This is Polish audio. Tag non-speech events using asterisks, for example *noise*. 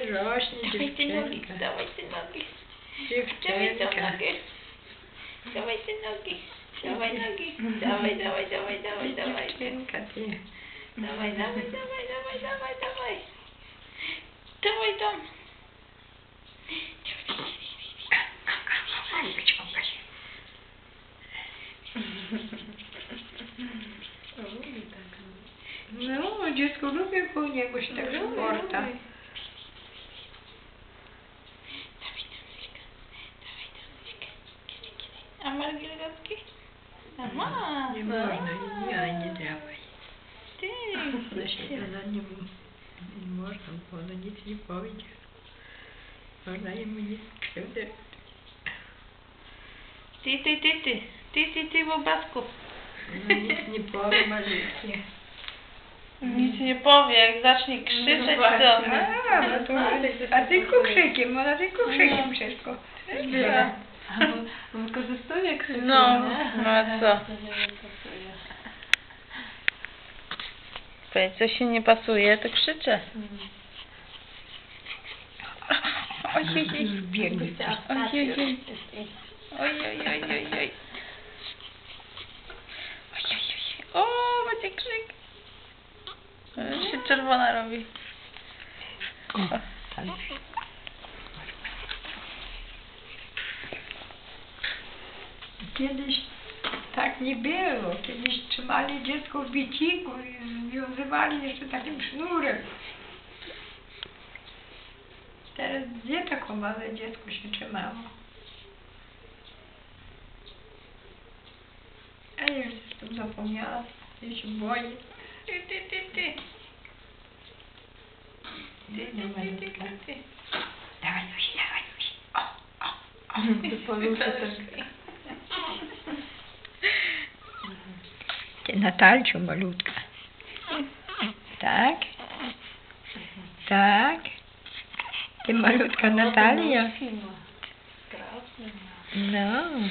rośnie Dawaj te nogi, dziewczynka. dawaj te nogi. Dawaj Dziewczynka. nogę. Dawaj te nogi. Dawaj nogi. Dawaj, dawaj, dawaj, dawaj, dawaj. Dziewczynka ty. Dawaj, dawaj, dawaj, dawaj, dawaj, dawaj. Dawaj tam. No, dziecko lubi po niego się tak sporta. Dawaj tam myszka. Dawaj tam myszka. Kiedy, kiedy? A masz gilgotki? A ma. Nie można, ja nie drapaj. Ty. *laughs* Ona się ona nie, nie można, bo ona nic nie powiedzie. Ona jemu nic krzywdy. Ty, ty, ty, ty. Ty, ty, ty, bobasku. Ona nic nie powie malutkie. Nic nie powie, jak zacznie krzyczeć, to... A, no to, a tylko krzykiem, ona tylko krzykiem wszystko. Wykorzystuje krzyk. No, no a co? Powiedz, co się nie pasuje, to krzyczę. Ojej, Biegnie. ojej, ojej, ojej, ojej, ojej. O, będzie krzyk. Już się czerwona robi. O, tak. Kiedyś tak nie było. Kiedyś trzymali dziecko w biciku i związywali jeszcze takim sznurem. Teraz gdzie taką małe dziecko się trzymało? A ja już jestem zapomniała. Ja się boję. Ty, ty, ty, ty. Ty, ty, ty, ty. Dawaj, Lusi, dawaj, Lusi. O, o, o. Tak. Ty Natalciu malutka. Tak? Tak? Ty malutka Natalia. Krasny. No.